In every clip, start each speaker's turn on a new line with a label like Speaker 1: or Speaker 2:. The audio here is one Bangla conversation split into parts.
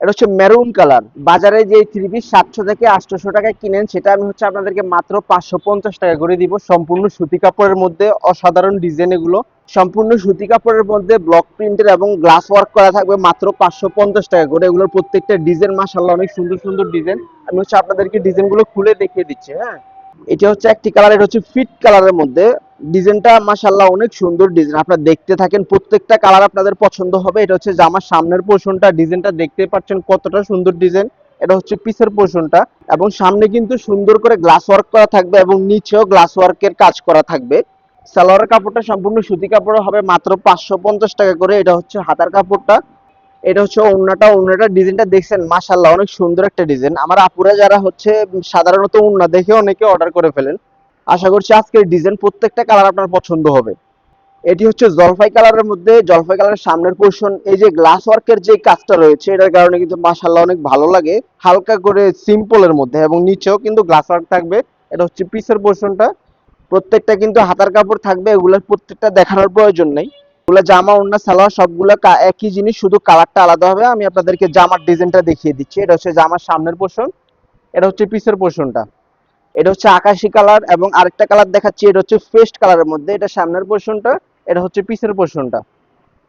Speaker 1: এটা হচ্ছে মেরুন কালার বাজারে যে থ্রি পিস সাতশো থেকে আটশোশো টাকায় কিনেন, সেটা আমি হচ্ছে আপনাদেরকে মাত্র পাঁচশো পঞ্চাশ টাকা করে দিব। সম্পূর্ণ সুতি কাপড়ের মধ্যে, অসাধারণ ডিজাইন এগুলো। সম্পূর্ণ সুতি কাপড়ের মধ্যে ব্লক প্রিন্টের এবং গ্লাস ওয়ার্ক করা থাকবে মাত্র পাঁচশো পঞ্চাশ টাকা করে। এগুলোর প্রত্যেকটা ডিজাইন মাসাল্লাহ অনেক সুন্দর সুন্দর ডিজাইন আমি হচ্ছে আপনাদেরকে ডিজাইনগুলো খুলে দেখিয়ে দিচ্ছি হ্যাঁ? এটা হচ্ছে একটি কালার এটা হচ্ছে ফিট কালারের মধ্যে। ডিজাইনটা মাশাল্লাহ অনেক সুন্দর ডিজাইন। আপনারা দেখতে থাকেন প্রত্যেকটা কালার আপনাদের পছন্দ হবে। এটা হচ্ছে জামার সামনের পোর্শনটা। ডিজাইনটা দেখতে পাচ্ছেন কতটা সুন্দর ডিজাইন। এটা হচ্ছে পিসের পোর্শনটা এবং সামনে কিন্তু সুন্দর করে গ্লাস ওয়ার্ক করা থাকবে এবং নিচেও গ্লাস ওয়ার্কের কাজ করা থাকবে। সালোয়ারের কাপড়টা সম্পূর্ণ সুতি কাপড় হবে মাত্র পাঁচশো পঞ্চাশ টাকা করে। এটা হচ্ছে হাতার কাপড়টা। এটা হচ্ছে ওন্নাটা। ওন্নাটা ডিজাইনটা দেখছেন মাশাল্লাহ অনেক সুন্দর একটা ডিজাইন। আমার আপুরা যারা হচ্ছে সাধারণত ওন্না দেখে অনেকে অর্ডার করে ফেলেন। আশা করছি আজকের ডিজাইন প্রত্যেকটা কালার আপনার পছন্দ হবে। এটি হচ্ছে জলফাই কালারের মধ্যে, জলফাই কালারের সামনের পোর্শন এই যে গ্লাস ওয়ার্কের যে কাজটা রয়েছে, এটার কারণে কিন্তু মাশাল্লাহ অনেক ভালো লাগে। হালকা করে সিম্পলের মধ্যে এবং নিচেও কিন্তু গ্লাস ওয়ার্ক থাকবে। এটা হচ্ছে পিসের পোর্শনটা প্রত্যেকটা কিন্তু হাতার কাপড় থাকবে, এগুলোর প্রত্যেকটা দেখানোর প্রয়োজন নেই। এগুলো জামা অন্য সালোয়ার, সবগুলো একই জিনিস, শুধু কালারটা আলাদা হবে। আমি আপনাদেরকে জামার ডিজাইনটা দেখিয়ে দিচ্ছি। এটা হচ্ছে জামার সামনের পোর্শন এটা হচ্ছে পিসের পোর্শনটা এটা হচ্ছে আকাশি কালার এবং আরেকটা কালার দেখাচ্ছি, এটা হচ্ছে ফেস্ট কালারের মধ্যে, এটা সামনের পোর্শনটা, এটা হচ্ছে পিসের পোর্শনটা।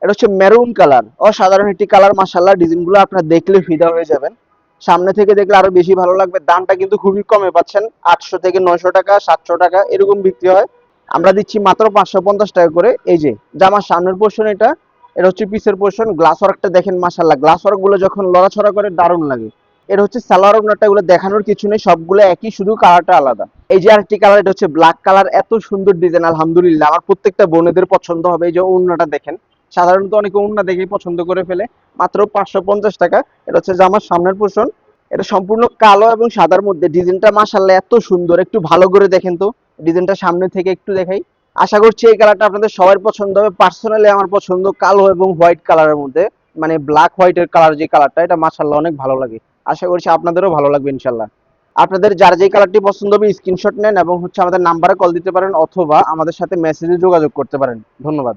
Speaker 1: এটা হচ্ছে মেরুন কালার, অসাধারণ একটি কালার মাসাল্লাহ ডিজাইনগুলো আপনারা দেখলে ফিদা হয়ে যাবেন। সামনে থেকে দেখলে আরও বেশি ভালো লাগবে, দামটা কিন্তু খুবই কমে পাচ্ছেন, আটশো থেকে নয়শো টাকা, সাতশো টাকা, এরকম বিক্রি হয়। আমরা দিচ্ছি মাত্র পাঁচশো পঞ্চাশ টাকা করে, এই যে, জামার সামনের পোর্শন এটা এটা হচ্ছে পিসের পোর্শন, গ্লাস ওয়ার্কটা দেখেন মাসাল্লাহ গ্লাস ওয়ার্কগুলো যখন লড়াছড়া করে, দারুণ লাগে। এটা হচ্ছে সালোয়ার ওনারটা এগুলো দেখানোর কিছু নেই, সবগুলো একই, শুধু কালারটা আলাদা। এই যে আরেকটি কালার, এটা হচ্ছে ব্ল্যাক কালার এত সুন্দর ডিজাইন আলহামদুলিল্লাহ। আমার প্রত্যেকটা বোনেদের পছন্দ হবে, এই যে ওড়নাটা দেখেন। সাধারণত অনেকে ওড়না দেখেই পছন্দ করে ফেলে, মাত্র পাঁচশো পঞ্চাশ টাকা। এটা হচ্ছে জামার সামনের পোর্শন এটা সম্পূর্ণ কালো এবং সাদার মধ্যে, ডিজাইনটা মাসাল্লাহ এত সুন্দর, একটু ভালো করে দেখেন তো। ডিজাইনটা সামনে থেকে একটু দেখাই। আশা করছি এই কালারটা আপনাদের সবার পছন্দ হবে। পার্সোনালি আমার পছন্দ কালো এবং হোয়াইট কালারের মধ্যে মানে ব্ল্যাক হোয়াইটের কালার যে কালারটা এটা মাসাল্লাহ অনেক ভালো লাগে। আশা করছি আপনাদেরও ভালো লাগবে ইনশাল্লাহ আপনাদের যার যে কালারটি পছন্দ হবে স্ক্রিনশট নেন এবং হচ্ছে আমাদের নাম্বারে কল দিতে পারেন অথবা আমাদের সাথে মেসেজে যোগাযোগ করতে পারেন। ধন্যবাদ।